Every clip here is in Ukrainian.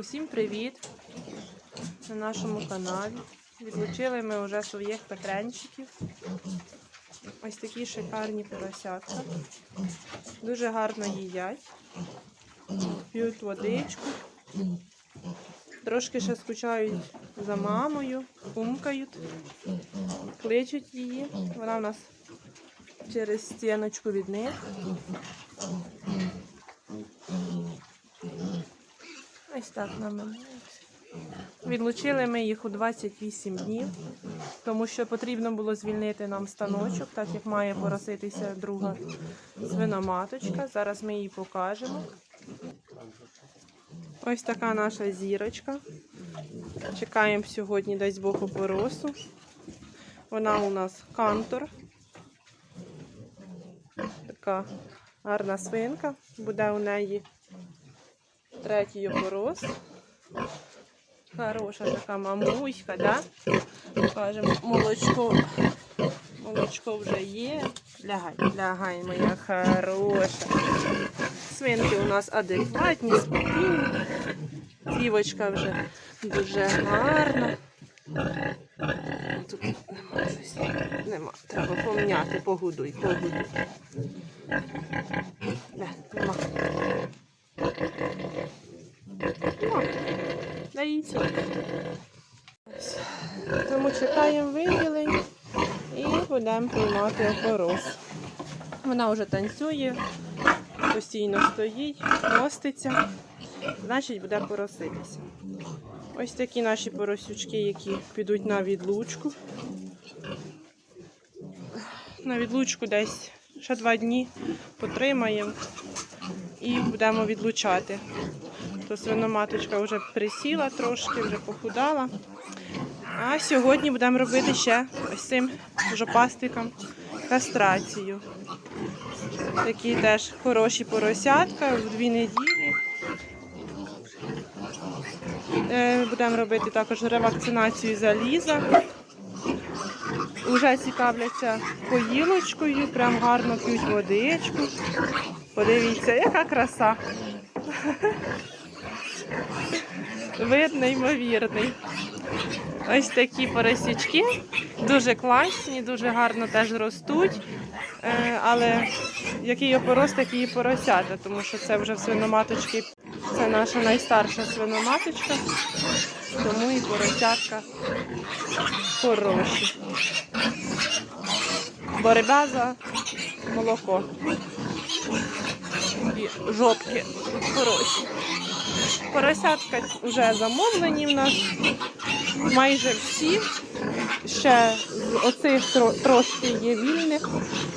Усім привіт на нашому каналі. Відлучили ми вже своїх петренчиків. Ось такі шикарні поросятка. Дуже гарно їдять, п'ють водичку. Трошки ще скучають за мамою, умкають, кличуть її. Вона в нас через стіночку від них. Ось так наминається. Відлучили ми їх у 28 днів, тому що потрібно було звільнити нам станочок, так як має пороситися друга свиноматочка. Зараз ми її покажемо. Ось така наша зірочка. Чекаємо сьогодні десь боку поросу. Вона у нас кантор. Така гарна свинка. Буде у неї третій опорос. Хороша така мамуська, да? Кажемо, молочко. Молочко вже є. Лягай, лягай, моя хороша. Свинки у нас адекватні, спокійні. Дівочка вже дуже гарна. Тут нема щось. Нема. Треба поміняти, погодуй, погодуй. Не, нема. Нема. Дається. Тому чекаємо виділень і будемо приймати опорос. Вона вже танцює, постійно стоїть, моститься, значить буде пороситися. Ось такі наші поросючки, які підуть на відлучку. На відлучку десь ще два дні потримаємо і будемо відлучати. То свиноматочка вже присіла трошки, вже похудала. А сьогодні будемо робити ще ось цим жопастикам кастрацію. Такі теж хороші поросятка в дві неділі. Е, Будемо робити також ревакцинацію заліза. Уже цікавляться поїлочкою, прям гарно п'ють водичку. Подивіться, яка краса. Вид неймовірний. Ось такі поросячки, дуже класні, дуже гарно теж ростуть. Е, Але який опорос, такі і поросята, тому що це вже свиноматочки, це наша найстарша свиноматочка, тому і поросятка хороші. Боротьба за молоко. І жопки хороші. Поросятка вже замовлені в нас. Майже всі. Ще оцих трошки є вільних,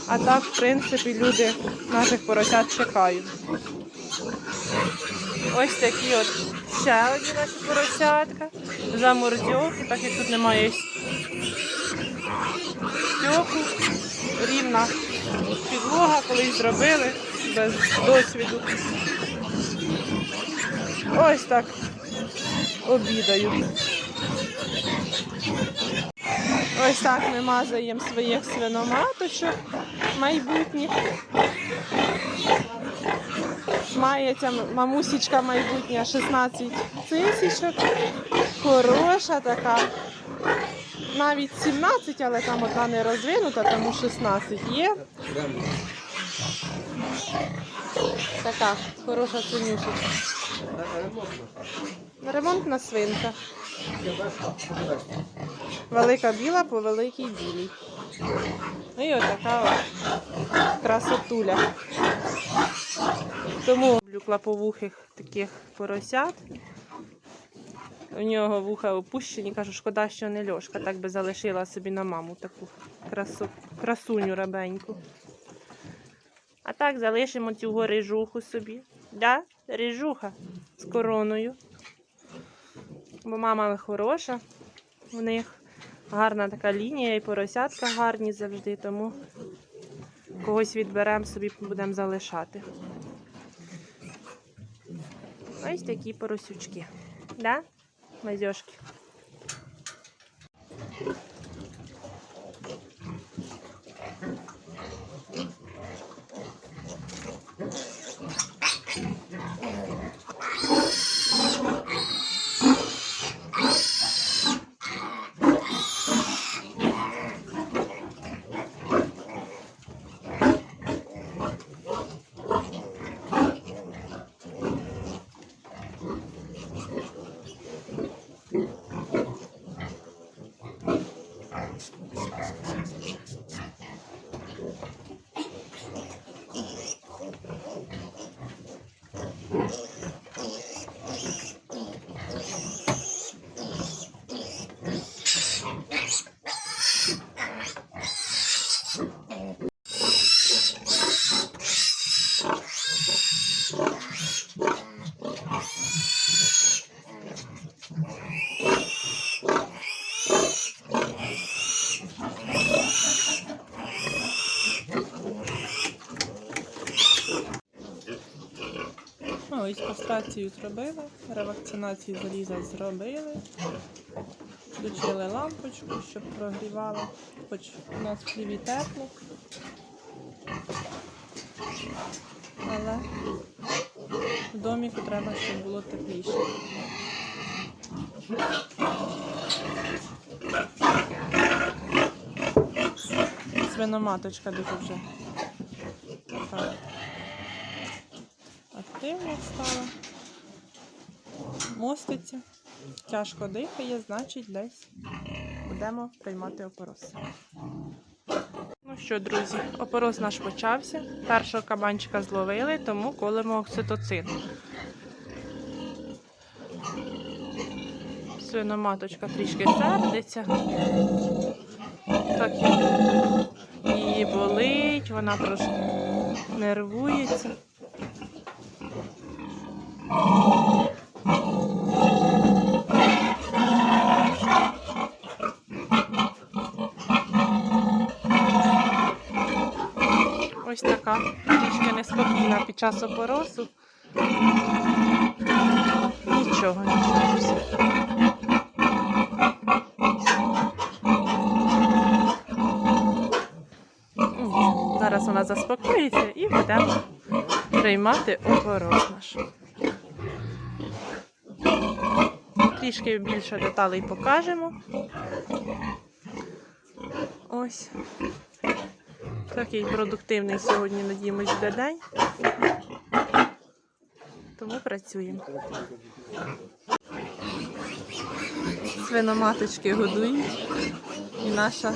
а так, в принципі, люди наших поросят чекають. Ось такі от ще одні наші поросятка. Замордьовки, так як тут немає стьоку, рівна підлога, колись зробили без досвіду. Ось так обідають. Ось так ми мазаємо своїх свиноматочок майбутніх. Має ця мамусічка майбутня 16 тисячок. Хороша така. Навіть 17, але там одна не розвинута, тому 16 є. Така хороша свинюшечка. Ремонтна свинка. Велика біла по великій білій. Ну і отака от красотуля. Тому люблю клаповухих таких поросят. У нього вуха опущені, кажу, шкода, що не льошка, так би залишила собі на маму таку красу, красуню рабеньку. А так залишимо цю рижуху собі. Да? Рижуха з короною. Бо мама хороша, в них гарна така лінія і поросятка гарні завжди, тому когось відберемо собі, будемо залишати. Ось такі поросючки. Да? Мазьошки. Ну, зробили, ревакцинацію заліза зробили. Включили лампочку, щоб прогрівало, хоч у нас в хліві тепло. Але в доміку треба, щоб було тепліше. Свиноматочка дуже вже така активно стала. Моститься, тяжко дихає, значить десь будемо приймати опороз. Ну що, друзі, опороз наш почався. Першого кабанчика зловили, тому колемо окситоцин. Свиноматочка трішки сердиться. Так її болить, вона трошки нервується. Ось така трішки неспокійна під час опоросу. Нічого, нічого. Зараз вона заспокоїться і будемо приймати опорос наш. Трішки більше деталей покажемо. Ось. Такий продуктивний сьогодні, надіємось, буде день. Тому працюємо. Свиноматочки годують. І наша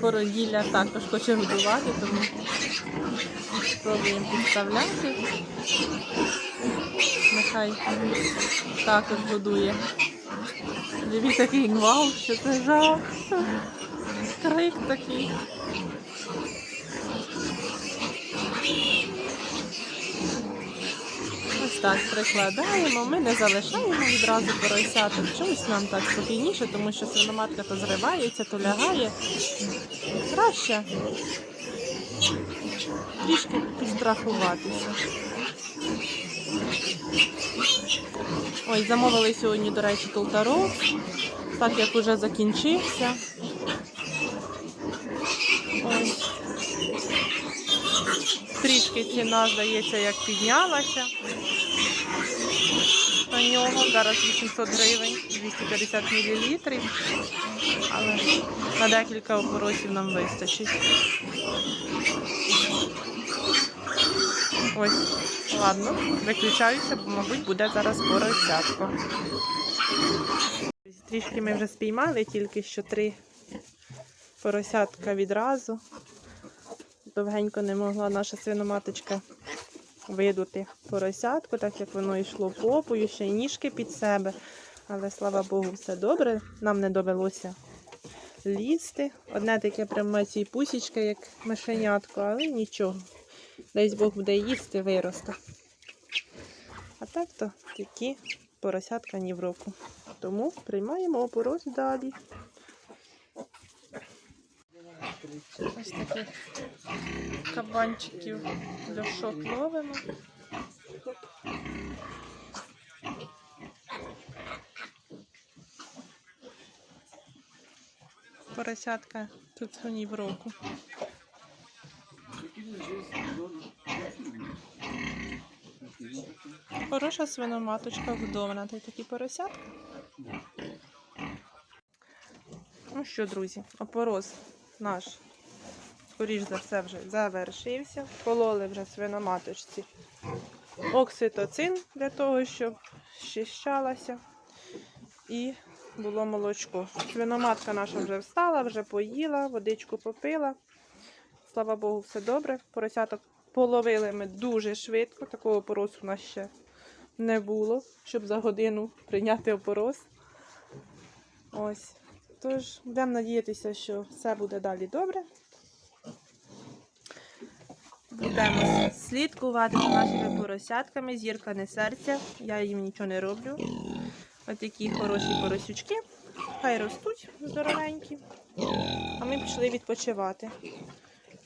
породілля також хоче годувати, тому спробуємо підставляти. Нехай також годує. Дивіться, який гвалт, що це жах. Крик такий. Ось так прикладаємо, ми не залишаємо відразу поросяток. Чомусь нам так спокійніше, тому що свиноматка то зривається, то лягає. Краще трішки підстрахуватися. Ой, замовили сьогодні, до речі, толтаров, так як уже закінчився. Ось. Трішки ціна, здається, як піднялася на нього. Зараз 800 гривень, 250 мл. Але на декілька опоросів нам вистачить. Ось, ладно, виключаюся, бо, мабуть, буде зараз поросятко. Трішки ми вже спіймали, тільки що три поросятка відразу. Довгенько не могла наша свиноматочка видути поросятку, так як воно йшло попою, ще й ніжки під себе. Але слава Богу, все добре. Нам не довелося лізти. Одне таке прямо цій пусічка, як мишенятко, але нічого. Десь Бог буде їсти, виросте. А так то такі поросятка ні в року. Тому приймаємо опорос далі. Ось таких кабанчиків льошок ловимо. Поросятка тут ні в року. Хороша свиноматочка вдовна. Та такі поросятка. Ну що, друзі, опорос наш, скоріш за все, вже завершився. Пололи вже свиноматочці окситоцин для того, щоб щищалася. І було молочко. Свиноматка наша вже встала, вже поїла, водичку попила. Слава Богу, все добре. Поросяток Половили ми дуже швидко, такого опоросу у нас ще не було, щоб за годину прийняти опорос. Ось. Тож, будемо надіятися, що все буде далі добре. Будемо слідкувати за нашими поросятками. Зірка не серця, я їм нічого не роблю. Ось такі хороші поросючки. Хай ростуть здоровенькі. А ми пішли відпочивати.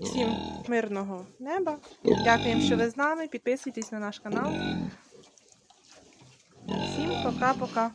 Всім мирного неба. Дякуємо, що ви з нами. Підписуйтесь на наш канал. Всім пока-пока.